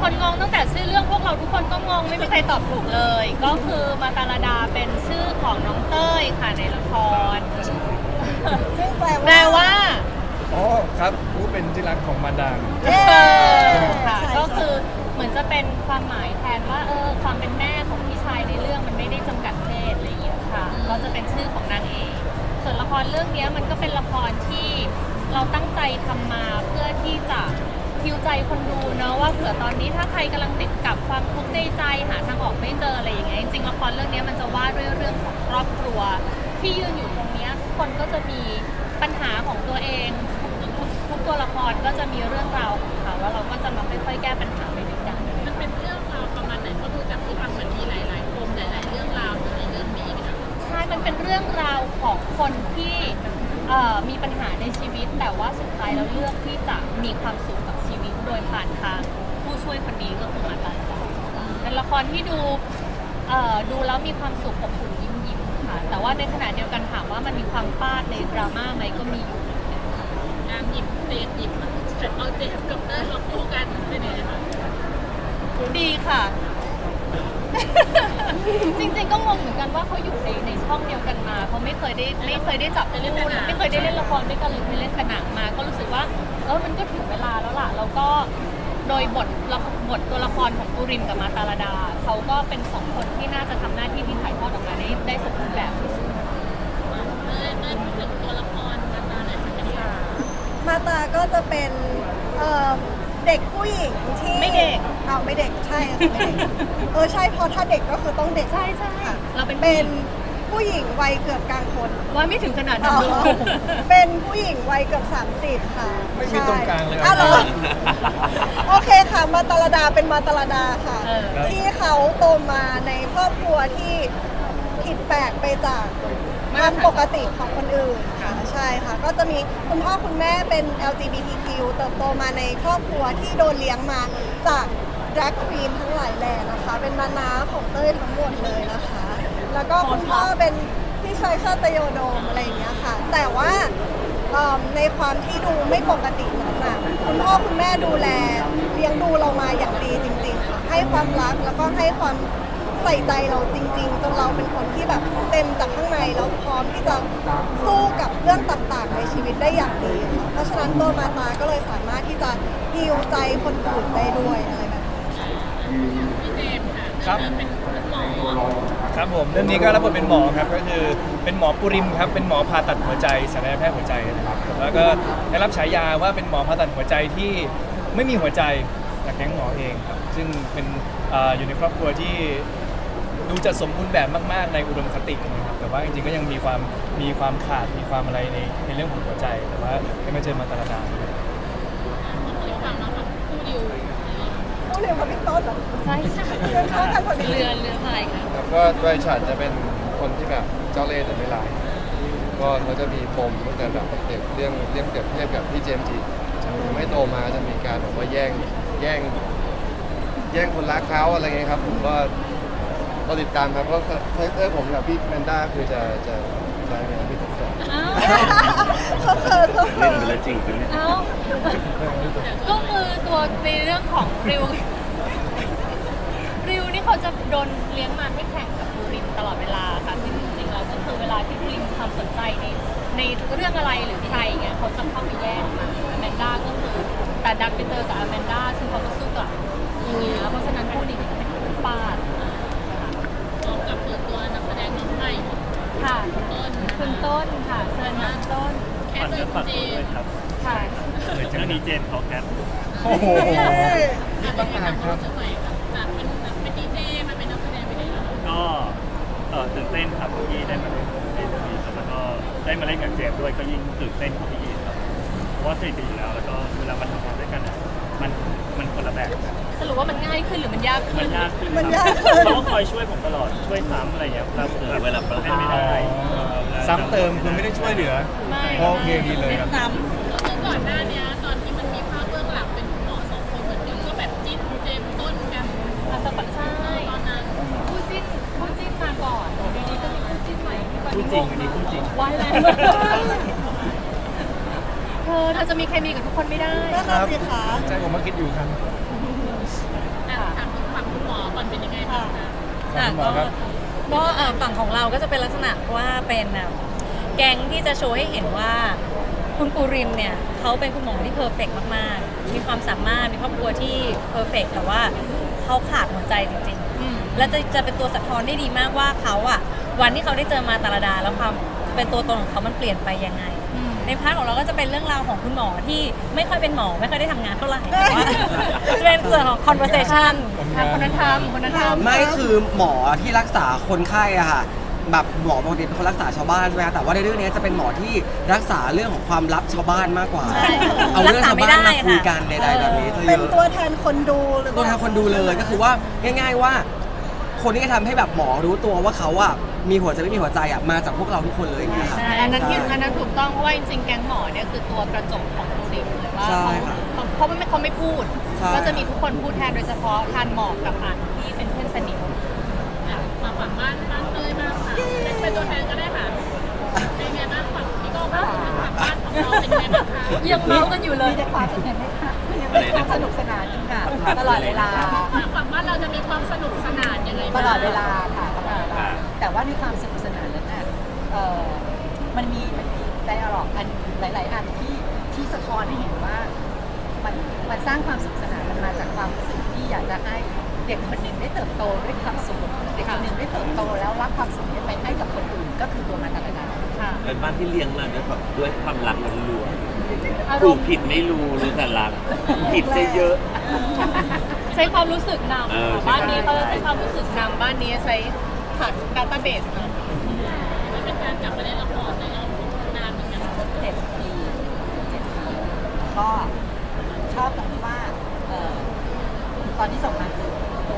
คนงงตั้งแต่ชื่อเรื่องพวกเราทุกคนก็งงไม่มีใครตอบถูกเลย ก็คือมาตาลาดาเป็นชื่อของน้องเต้ยค่ะในละครซึ่งแปลแปลว่าอ๋อครับผู้เป็นที่รักของมาดามเย้ค่ะใช่ก็คือเหมือนจะเป็นความหมายแทนว่าเออ ว่าเผื่อตอนนี้ถ้าใครกำลังติดกับความทุกข์ในใจหาทางออกไม่เจออะไรอย่างเงี้ยจริงๆละครเรื่องเนี้ยมันจะว่าด้วยเรื่องของครอบครัว ที่ยืนอยู่ตรงเนี้ยทุกคนก็จะมีปัญหาของตัวเองทุกทุกทุกตัวละครก็จะมีเรื่องราวของเขาแล้วเราก็จะมาค่อยๆแก้ปัญหาไปด้วยกัน มันเป็นเรื่องราวประมาณไหนเพราะดูจากที่ฟังเหมือนมีหลายๆปมหลาย ๆ เรื่องราวอยู่ในเรื่องนี้นะคะใช่ มันเป็นเรื่องราวของคนที่เอ่อมีปัญหาในชีวิตแต่ว่าสุดท้ายแล้วเลือกที่จะมีความสุขกับชีวิตโดยผ่านทางผู้ช่วยคนนี้ก็คือมาตาจาเป็นละครที่ดูเอ่อดูแล้วมีความสุขอบอุ่นยิ้มยิ้มๆค่ะ แต่ว่าในขณะเดียวกันถามว่ามันมีความฟาดในดราม่าไหมก็มีอยู่เหมือนกันค่ะการหยิบเจนหยิบเอาเจนกับเต้ยมาคู่กันเป็นยังไงคะดีค่ะ จริงๆก็งงเหมือนกันว่าเขาอยู่ในในช่องเดียวกันมาเขาไม่เคยได้ไม่เคยได้จับคู่ไม่เคยได้เล่นละครด้วยกันหรือไม่เล่นขนังมา ก็รู้สึกว่า เออมันก็ถึงเวลาแล้วล่ะแล้วก็โดยบทละบทตัวละครของปูริมกับมาตาลาดา เขาก็เป็นสองคนที่น่าจะทำหน้าที่ที่ถ่ายทอดออกมาได้ได้สมบูรณ์แบบที่สุดเต้ยเต้ยพูดถึงตัวละครมาตาหน่อยค่ะเป็นยังไงมาตาก็จะเป็นเอ่อเด็กผู้หญิงที่ไม่เด็กอ้าวไม่เด็กใช่ค่ะไม่เด็ก เออใช่เพราะถ้าเด็กก็คือต้องเด็กใช่ใช่ค่ะเราเป็นเป็น ผู้หญิงวัยเกือบกลางคน ว่าไม่ถึงขนาดอ๋นั้นอลูกเป็นผู้หญิงวัยเกือบ30 ค่ะไม่มีตรงกลางเลยอ้าวเหรอโอเคค่ะมาตาลดาเป็นมาตาลดาค่ะเออที่เขาโตมาในครอบครัวที่ผิดแปลกไปจากความปกติของคนอื่นค่ะใช่ค่ะ ก็จะมีคุณพ่อคุณแม่เป็น LGBTQ เติบโตมาในครอบครัวที่โดนเลี้ยงมาจาก drag queen ทั้งหลายแหล่นะคะ เป็นนานาของเต้ยทั้งหมดเลยนะคะ แล้วก็คุณพ่อเป็นพี่ชายชาตโยโดมอะไรอย่างเงี้ยค่ะ แต่ว่าเอิ่มในความที่ดูไม่ปกตินั้นน่ะคุณพ่อคุณแม่ดูแลเลี้ยงดูเรามาอย่างดีจริงๆค่ะให้ความรักแล้วก็ให้ความใส่ใจเราจริงๆจนเราเป็นคนที่แบบเต็มจากข้างในแล้วพร้อมที่จะสู้กับเรื่องต่างๆ ในชีวิตได้อย่างดีค่ะเพราะฉะนั้นตัวมาตาก็เลยสามารถที่จะฮิวใจคนอื่นได้ด้วยอะไรแบบนี้พี่เจมส์ค่ะครับเรื่องเป็นหมอ ครับผมเรื่องนี้ก็รับบทเป็นหมอครับก็คือเป็นหมอปุริมครับเป็นหมอผ่าตัดหัวใจศัลยแพทย์หัวใจนะครับแล้วก็ได้รับฉายาว่าเป็นหมอผ่าตัดหัวใจที่ไม่มีหัวใจจากแก๊งหมอเองครับซึ่งเป็นอ่ออยู่ในครอบครัวที่ดูจะสมบูรณ์แบบมาก ๆ ในอุดมคตินะครับแต่ว่าจริงๆก็ยังมีความมีความขาดมีความอะไรในในเรื่องของหัวใจ แต่ว่าได้มาเจอมาตรดา ของลิฟังแล้วกับคู่ดิว ต้อง เรียนกับพี่ต้นเหรอใช่ใช่เดินเข้ากันพอดีเรือเรือพายค่ะครับก็โดยฉันจะเป็นคนที่แบบเจ้าเล่ห์แต่ไม่ร้ายก็เขาจะมีปมตั้งแต่แบบเด็กเรื่องเรื่องเปรียบเทียบกับพี่เจมส์จีไม่โตมาจะมีการแบบว่าแย่งแย่ง แย่งคนรักเขาอะไรเงี้ยครับผมก็ก็ติดตามครับก็คาแรคเตอร์ผมกับพี่แมนด้าคือจะจะจะเป็นพี่ผมจะอ้าวเขาเคิร์เขาเคิร์เอ้าก็คือ ตัวในเรื่องของริว ริวนี่เขาจะโดนเลี้ยงมาให้แข่งกับบูริมตลอดเวลาค่ะซึ่งจริงๆแล้วก็คือเวลาที่บูริมมีความสนใจในในเรื่องอะไรหรือใครอย่างเงี้ยเขาจะเข้าไปแย่งมาอแมนด้าก็คือแต่ดันไปเจอกับอแมนด้าซึ่งเขาก็สู้กลับอย่างเงี้ยเพราะฉะนั้นคู่นี้ก็จะเป็นคู่ฟาดพร้อมกับเปิดตัวนักแสดงน้องใหม่ค่ะต้นคุณต้นค่ะเชิญมาต้นแค่เดินเจมส์ค่ะ เรื่องนี้เจนเขาแคทโอ้โหนี่ต้องการครับสมัยแบบจากเป็นแบบเป็นดีเจมาเป็นนักแสดงไปได้แล้วก็เอ่อตื่นเต้นครับที่ได้มาเล่นในเรื่องนี้ครับแล้วก็ได้มาเล่นกับเจมส์ด้วยก็ยิ่งตื่นเต้นกว่าพี่ครับเพราะว่าสนิทกันอยู่แล้วแล้วก็เวลามาทำงานด้วยกันอะมันมันคนละแบบกันสรุปว่ามันง่ายขึ้นหรือมันยากขึ้มันนยากขึ้นมันคยารับกขึ้น เขาก็คอยช่วยผมตลอดช่วยซ้ำอะไรอย่างเงี้ยเราเผื่อเวลาเล่นไม่ได้ซ้ำเติมคุณไม่ได้ช่วยเหลือ ไม่โอเคดีเลยครับซ้ก็คือก่อนหน้านี้ตอน ก่อนเดี๋ยวนี้ก็มีคู่จิ้นใหม่ที่ตอนพูดนี้จริงอันนี้พูดจริงว่าแล้วเธอเธอจะมีเคมีกับทุกคนไม่ได้นั่นน่คะใจผมมาคิดอยู่ครับถามคุณหมอก่อนเป็นยังไงบ้างคะคุณหมอครับ ก็ฝั่งของเราก็จะเป็นลักษณะว่าเป็นแก๊งที่จะโชว์ให้เห็นว่า คุณปูริมเนี่ยเขาเป็นคุณหมอที่เพอร์เฟกมากๆ มีความสามารถมีครอบครัวที่เพอร์เฟกแต่ว่าเขาขาดหัวใจจริงๆ และจะจะเป็นตัวสะท้อนได้ดีมากว่าเขาอะวันที่เขาได้เจอมาตาลดา แล้วความเป็นตัวตนของเขามันเปลี่ยนไปยังไง ในพาร์ทของเราก็จะเป็นเรื่องราวของคุณหมอที่ไม่ค่อยเป็นหมอไม่ค่อยได้ทำงานเท่าไหร่แต่ว่าจะเป็นส่วนของ conversation ทำคนนั้นทำคนนั้นทำไม่คือหมอที่รักษาคนไข้อะค่ะ แบบหมอปกติเป็นคนรักษาชาวบ้านใช่ไหมคะแต่ว่าในเรื่องนี้จะเป็นหมอที่รักษาเรื่องของความลับชาวบ้านมากกว่า ใช่เอาเรื่องชาวบ้านมาคุยกันรัใดกษาไม่ได้ค่ะๆแบบนี้จะเยเป็นอะตัวแทนคนดูหรือตัวแทนคนดูเลยก็คือว่าง่าย ๆว่า คนที่จะทำให้แบบหมอรู้ตัวว่าเขาอะมีหัวใจไม่มีหัวใจอะมาจากพวกเราทุกคนเลยอย่างเงี้ยค่ะ ใช่อันนั้นที่อันนั้นถูกต้องเพราะว่าจริงๆแก๊งหมอเนี่ยคือตัวกระจกของดูดิเลยว่าใช่เขาค่ะเขาเพราะว่าเขาไม่พูด ใช่ ก็จะมีทุกคนพูดแทนโดยเฉพาะทานหมอกกับอันที่เป็นเพื่อนสนิทอะมาฝั่ งบ้านบ้านเต้ยบ้างค่ะเป็นเป็นตัวแทนก็ได้ค่ะเป็นไงบ้างฝั่งพี่โก้บ้างฝั่งบ้านของเราเป็นไงบ้างคะยังเมากันอยู่เลยมีแต่ความสนุกสนานค่ะมีความสนุกสนานค่ะตลอดเวลาฝั่งบ้านเราจะมีความสนุกสนานยังไงตบ้างลอดเวลาค่ะตลอดเวลาแต่ว่าในความสนุกสนานนั้นน่ะเอ่อมันมีมันมีไดอะล็อกอันหลาย ๆ อันที่ที่สะท้อนให้เห็นว่ามันมันสร้างความสนุกสนานมันมาจากความรู้สึกที่อยากจะให้เด็กคนหนึ่งได้เติบโตด้วยความสุข เด็กคนหนึ่งได้เติบโตแล้วรับความสุขนี้ไปให้กับคนอื่นก็คือตัวมันตะดาค่ะเป็นบ้านที่เลี้ยงมาด้วยแบบด้วยความรักล้วนอาๆรถูมกณ์ผิดไม่รู้รู้แต่รักผิดจะเยอะ ใช้ความรู้สึกนเออำบ้านนี้เขาใช้ความรู้สึกนำบ้านนี้ใช้ถักดัตต้าเบสนำนี่เป็นการกลับมาเล่นละครในรอบนานเหมือนกันเจ็ดปีเจ็ดปีก็ชอบตรงที่ว่าเอ่อตอนที่ส่งมาคือ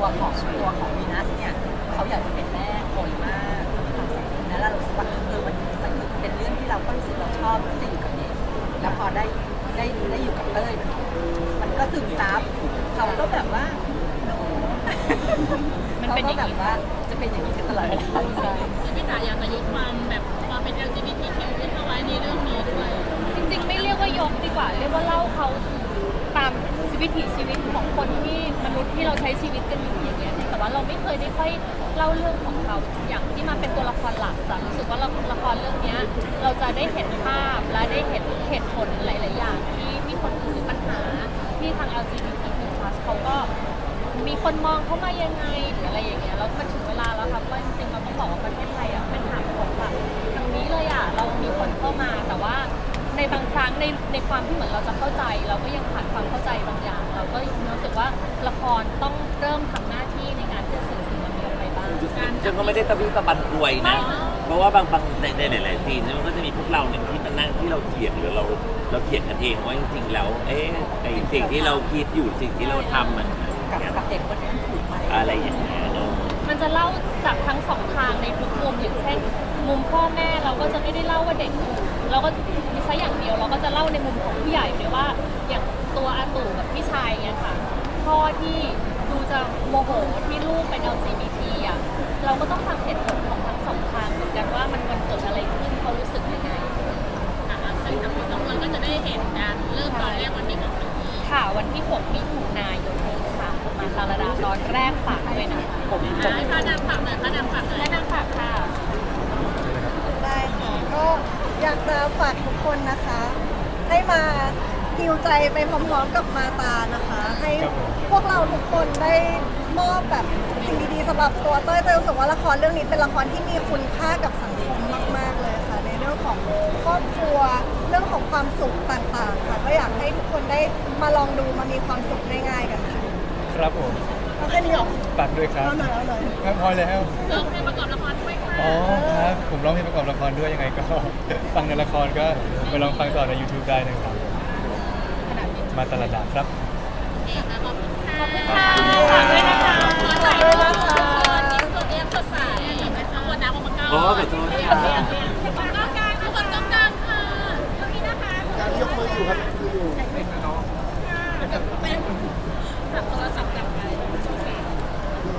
ตัวของตัวของวีนัสเนี่ยเขาอยากจะเป็นแม่คนมากแล้วเรารู้สึกว่าเออมันมันคือเป็นเรื่องที่เราก็รู้สึกเราชอบที่จะอยู่กับเด็กแล้วพอได้ได้ได้อยู่กับเต้ยมันก็ซึมซับเขาก็แบบว่าหนูมันเป็นอย่างนี้ขาก็แบบว่าจะเป็นอย่างนี้กันตลอดเวลาพี่จ๋าอยากจะยกความแบบความเป็น LGBTQ ขึ้นมาไว้ในเรื่องนี้ด้วยจริงๆ ไม่เรียกว่ายกดีกว่า เรียกว่าเล่าเขา วิถีชีวิตของคนที่มนุษย์ที่เราใช้ชีวิตกันอยู่อย่างเงี้ยแต่ว่าเราไม่เคยได้ค่อยเล่าเรื่องของเขาอย่างที่มาเป็นตัวละครหลักแต่รู้สึกว่าเราละครเรื่องเนี้ยเราจะได้เห็นภาพและได้เห็นเหตุผลหลาย ๆ อย่างที่ที่คนคือปัญหาที่ทาง LGBTQ+ เขาก็มีคนมองเข้ามายังไงหรืออะไรอย่างเงี้ยแล้วมันถึงเวลาแล้วครับว่าจริงๆเราต้องบอกว่าประเทศไทยอะเป็นหางของแบบทางนี้เลยอะเรามีคนเข้ามาแต่ว่าในบางครั้งในในความที่เหมือนเราจะเข้าใจเราก็ยัง ฉันก็ไม่ได้ตะบี้ตะบันอวยนะ เพราะว่าบางบางในในหลายๆซีนเนี่ยมันก็จะมีพวกเราเนี่ยที่มันนั่งที่เราเถียงหรือเราเราเถียงกันเองว่าจริงๆแล้ว เอ๊ะไอสิ่งที่เราคิดอยู่สิ่งที่เราทำมันกับกับเด็กคนนี้ถูกไหมอะไรอย่างเงี้ยเนอะมันจะเล่าจากทั้งสองทางในทุกมุมอย่างเช่น มุมพ่อแม่เราก็จะไม่ได้เล่าว่าเด็กถูกเราก็มีแค่อย่างเดียวเราก็จะเล่าในมุมของผู้ใหญ่ด้วยว่า อย่างตัวอาตู่กับพี่ชายเนี่ยค่ะพ่อที่ดูจะโมโหที่ลูกเป็น LGBT อะ เราก็ต้องฟังเหตุผลของทั้งสองทางเหมือนกันว่ามันมันเกิดอะไรขึ้นเขารู้สึกยังไงอะซึ่งทั้งหมดทั้งมวลก็จะได้เห็นการเริ่มตอนแรกวันที่หกนี้ค่ะวันที่6มิถุนายนนี้ค่ะมาซาลาดาตอนแรกฝากด้วยนะคะผมอะให้พระนางฝากหน่อยพระนางฝากหน่อย และนางฝากค่ะ ได้ค่ะก็อยากจะฝากทุกคนนะคะ ให้มาฮิวใจไปพร้อมๆกับมาตานะคะ ให้ครับผมพวกเราทุกคนได้มอบแบบ สิ่งดีๆสำหรับตัวเต้ยเต้ยรู้สึกว่าละครเรื่องนี้เป็นละครที่มีคุณค่ากับสังคมมาก ๆ เลยค่ะ ในเรื่องของครอบครัวเรื่องของความสุขต่างๆค่ะก็อยากให้ทุกคนได้มาลองดูมามีความสุขง่ายๆกันค่ะครับผมเอาแค่นี้เหรอฝากด้วยครับเอาหน่อยเอาหน่อยครับพอแล้วเริ่มเพลงประกอบละครด้วยค่ะอ๋อครับผมร้องเพลงประกอบละครด้วยยังไงก็ ฟังในละครก็ไปลองฟังต่อใน YouTube ได้นะครับ มาตลาดดาครับเอกนะขอบคุณค่ะ ด้วยนะคะขอถ่ายรูปทุกคนยิ้มตัวเองสดใสนะคะวันน้ำออกมาเก้าโอ้ขอโทษเรียกเรียกเรียกทุกลางทุกคนกลางกลางค่ะตรงนี้นะคะยกมืออยู่ครับยกมืออยู่ เป็นจับโทรศัพท์กลับ